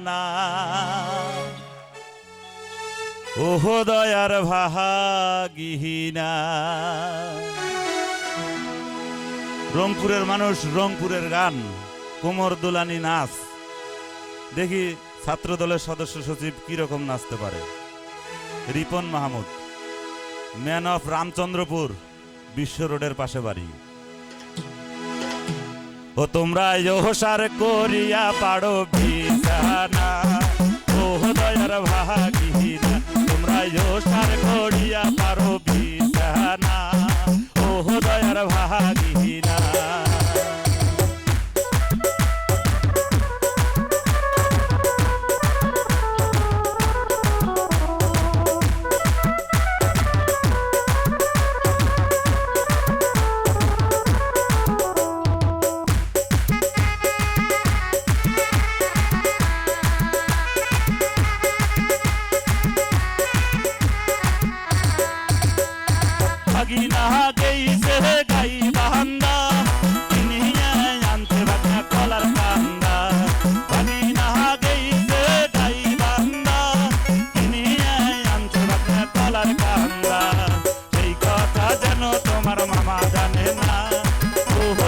না। ওহো দয়ার ভাগিনা। রংপুরের মানুষ রংপুরের গান, কোমর দোলানি নাচ। দেখি ছাত্র দলের সদস্য সচিব কীরকম নাচতে পারে। রিপন মাহমুদ, ম্যান অফ রামচন্দ্রপুর, বিশ্ব রোডের পাশে বাড়ি। ও তোমরা করিয়া পাড়ো বিছানা ও দয়ার ভাগিনা তোমরা ইহসার করিয়া পারো বিছানা। ও দয়ার ভাগিনা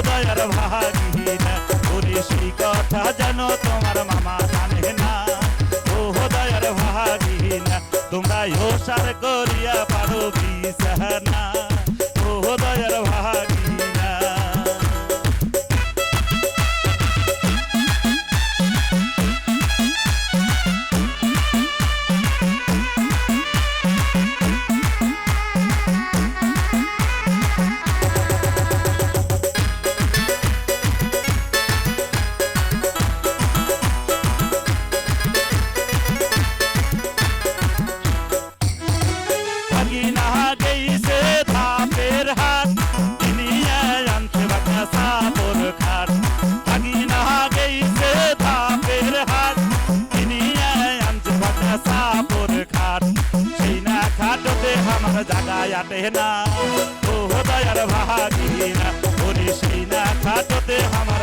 দয়ার ভাগিনা ওরে সেই কথা যেন তোমার মামা জানে না। ও দয়ার ভাগিনা তোমরা ওসার করিয়া পারো বিছানা সেই না খাটতে আমার জাগায় আটে না। ও দয়ার ভাগিনা ওরে না খাটতে আমার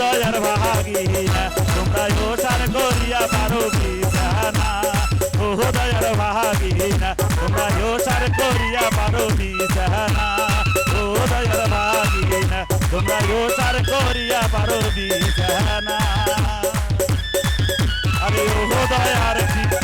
দয়ার ভাগিনা তোমরা ওসার করিয়া পারো বিছানা ও দয়ার ভাগিনা তোমরা ওসার করিয়া পারো বিছানা ও দয়ার ভাগিনা তোমরা ওসার করিয়া পারো বিছানা আরে ও দয়ার চিত্তা ভাই কোথায়